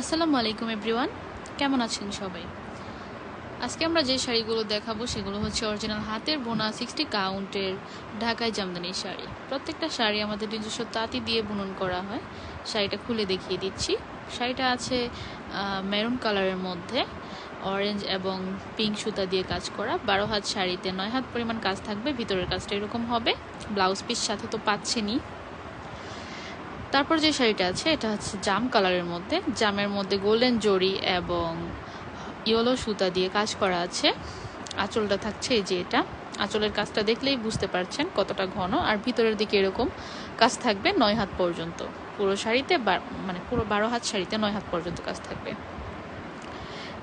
আসসালামু আলাইকুম এভরিওয়ান কেমন আছেন সবাই? আজকে আমরা যে শাড়িগুলো দেখাবো সেগুলো হচ্ছে অরিজিনাল হাতের বোনা সিক্সটি কাউন্টের ঢাকায় জামদানি শাড়ি। প্রত্যেকটা শাড়ি আমাদের নিজস্ব তাঁতি দিয়ে বুনন করা হয়। শাড়িটা খুলে দেখিয়ে দিচ্ছি। শাড়িটা আছে মেরুন কালারের মধ্যে অরেঞ্জ এবং পিঙ্ক সুতা দিয়ে কাজ করা। বারো হাত শাড়িতে নয় হাত পরিমাণ কাজ থাকবে, ভিতরের কাজটা এরকম হবে। ব্লাউজ পিস সাথে তো পাচ্ছেনি তারপর যে শাড়িটা আছে, এটা হচ্ছে জাম কালারের মধ্যে। জামের মধ্যে গোল্ডেন জড়ি এবং ইয়েলো সুতা দিয়ে কাজ করা আছে। আঁচলটা থাকছে এই যে এটা। আঁচলের কাজটা দেখলেই বুঝতে পারছেন কতটা ঘন। আর ভিতরের দিকে এরকম কাজ থাকবে নয় হাত পর্যন্ত। পুরো শাড়িতে মানে পুরো বারো হাত শাড়িতে নয় হাত পর্যন্ত কাজ থাকবে।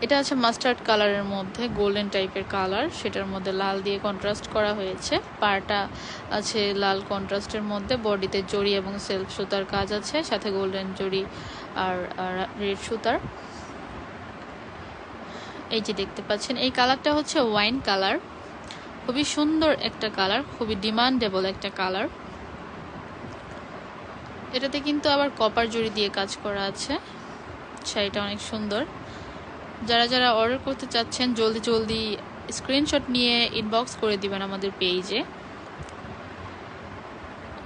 এটা আছে মাস্টার্ড কালারের মধ্যে, গোল্ডেন টাইপের কালার। সেটার মধ্যে লাল দিয়ে কন্ট্রাস্ট করা হয়েছে। পাটা আছে লাল কন্ট্রাস্টের মধ্যে, বডিতে জড়ি এবং সেলফ সুতার কাজ আছে, সাথে গোল্ডেন জড়ি আর রেড সুতার। এই যে দেখতে পাচ্ছেন, এই কালারটা হচ্ছে ওয়াইন কালার। খুবই সুন্দর একটা কালার, খুবই ডিমান্ডেবল একটা কালার। এটাতে কিন্তু আবার কপার জড়ি দিয়ে কাজ করা আছে। শাড়িটা অনেক সুন্দর। যারা যারা অর্ডার করতে চাচ্ছেন, জলদি জলদি স্ক্রিনশট নিয়ে ইনবক্স করে দিবেন আমাদের পেজে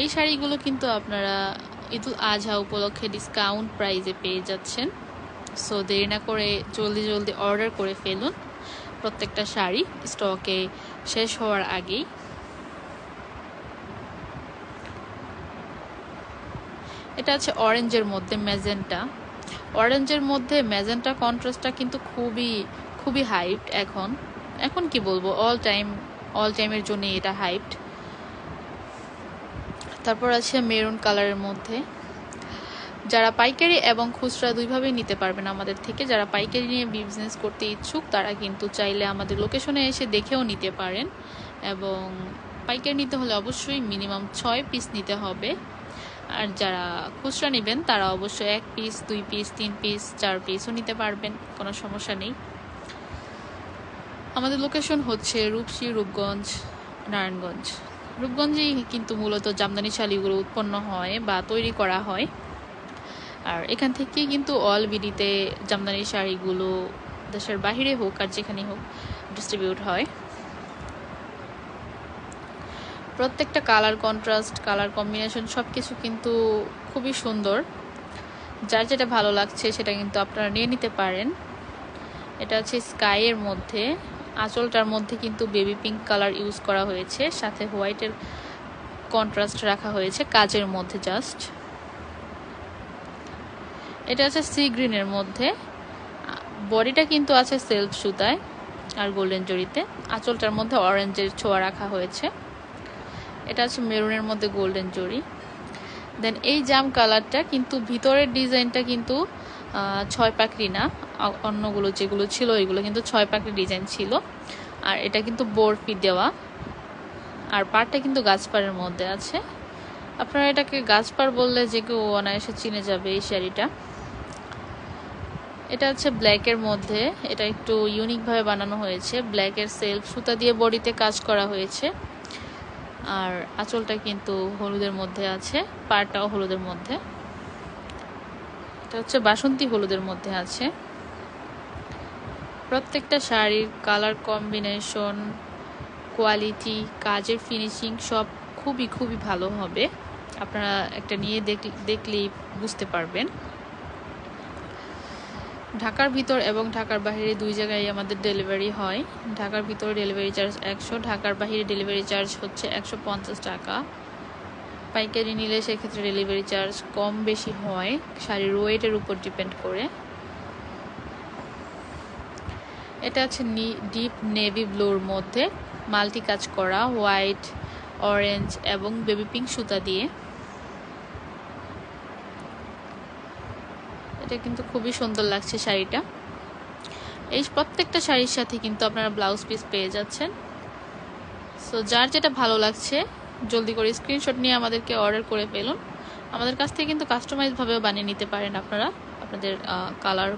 এই শাড়িগুলো কিন্তু আপনারা ঈদুল আজহা উপলক্ষে ডিসকাউন্ট প্রাইজে পেয়ে যাচ্ছেন। সো দেরি না করে জলদি জলদি অর্ডার করে ফেলুন প্রত্যেকটা শাড়ি স্টকে শেষ হওয়ার আগেই। এটা আছে অরেঞ্জের মধ্যে ম্যাজেন্টা অরেঞ্জের মধ্যে ম্যাজেন্টা কন্ট্রাস্টটা কিন্তু খুবই খুবই হাইপড এখন। এখন কি বলব? অল টাইম অল টাইমের জন্য এটা হাইপড তারপর আছে মেরুন কালারের মধ্যে। যারা পাইকারি এবং খুচরা দুইভাবেই নিতে পারবেন আমাদের থেকে। যারা পাইকারি নিয়ে বিজনেস করতে ইচ্ছুক, তারা কিন্তু চাইলে আমাদের লোকেশনে এসে দেখেও নিতে পারেন। এবং পাইকারি নিতে হলে অবশ্যই মিনিমাম ছয় পিস নিতে হবে। আর যারা খুচরা নেবেন, তারা অবশ্যই এক পিস দুই পিস তিন পিস চার পিসও নিতে পারবেন, কোনো সমস্যা নেই। আমাদের লোকেশন হচ্ছে রূপসী, রূপগঞ্জ, নারায়ণগঞ্জ। রূপগঞ্জেই কিন্তু মূলত জামদানি শালিগুলো উৎপন্ন হয় বা তৈরি করা হয়। আর এখান থেকেই কিন্তু অল বিডিতে জামদানি শাড়িগুলো দেশের বাহিরে হোক আর যেখানে হোক ডিস্ট্রিবিউট হয়। প্রত্যেকটা কালার কন্ট্রাস্ট কালার কম্বিনেশন সব কিছু কিন্তু খুবই সুন্দর। যার যেটা ভালো লাগছে সেটা কিন্তু আপনারা নিয়ে নিতে পারেন। এটা হচ্ছে স্কাইয়ের মধ্যে। আঁচলটার মধ্যে কিন্তু বেবি পিঙ্ক কালার ইউজ করা হয়েছে। সাথে হোয়াইটের কন্ট্রাস্ট রাখা হয়েছে কাজের মধ্যে জাস্ট এটা আছে সি গ্রিনের মধ্যে। বডিটা কিন্তু আছে সেলফ সুতায় আর গোল্ডেন জড়িতে। আঁচলটার মধ্যে অরেঞ্জের ছোঁয়া রাখা হয়েছে। এটা আছে মেরুনের মধ্যে গোল্ডেন জড়ি দেন এই জাম কালারটা কিন্তু ভিতরের ডিজাইনটা কিন্তু ছয় পাকড়ি না। অন্যগুলো যেগুলো ছিল এগুলো কিন্তু ছয় পাকড়ি ডিজাইন ছিল। আর এটা কিন্তু বরফি দেওয়া। আর পাড়টা কিন্তু গাছপাড়ের মধ্যে আছে। আপনারা এটাকে গাছপাড় বললে যে কেউ অনায়াসে চিনে যাবে এই শাড়িটা। এটা হচ্ছে ব্ল্যাকের মধ্যে। এটা একটু ইউনিকভাবে বানানো হয়েছে। ব্ল্যাকের সেলফ সুতা দিয়ে বডিতে কাজ করা হয়েছে। আর আঁচলটা কিন্তু হলুদের মধ্যে আছে, পাড়টাও হলুদের মধ্যে। এটা হচ্ছে বাসন্তী হলুদের মধ্যে আছে। প্রত্যেকটা শাড়ির কালার কম্বিনেশন কোয়ালিটি কাজের ফিনিশিং সব খুবই খুবই ভালো হবে। আপনারা একটা নিয়ে দেখলেই বুঝতে পারবেন। ঢাকার ভিতর এবং ঢাকার বাহিরে দুই জায়গায় আমাদের ডেলিভারি হয়। ঢাকার ভিতরে ডেলিভারি চার্জ একশো, ঢাকার বাহিরে ডেলিভারি চার্জ হচ্ছে একশো পঞ্চাশ টাকা। পাইকারি নিলে সেক্ষেত্রে ডেলিভারি চার্জ কম বেশি হয়। শাড়ির ওয়েটের উপর ডিপেন্ড করে। এটা আছে ডিপ নেভি ব্লুর মধ্যে। মাল্টি কাজ করা, হোয়াইট, অরেঞ্জ এবং বেবি পিঙ্ক সুতা দিয়ে। এটা কিন্তু খুবই সুন্দর লাগছে শাড়িটা। এই প্রত্যেকটা শাড়ির সাথে কিন্তু আপনারা ব্লাউজ পিস পেয়ে যাচ্ছেন। সো যার যেটা ভালো লাগছে, জলদি করে স্ক্রিনশট নিয়ে আমাদেরকে অর্ডার করে ফেলুন। আমাদের কাছ থেকে কিন্তু কাস্টমাইজভাবেও বানিয়ে নিতে পারেন আপনারা, আপনাদের কালার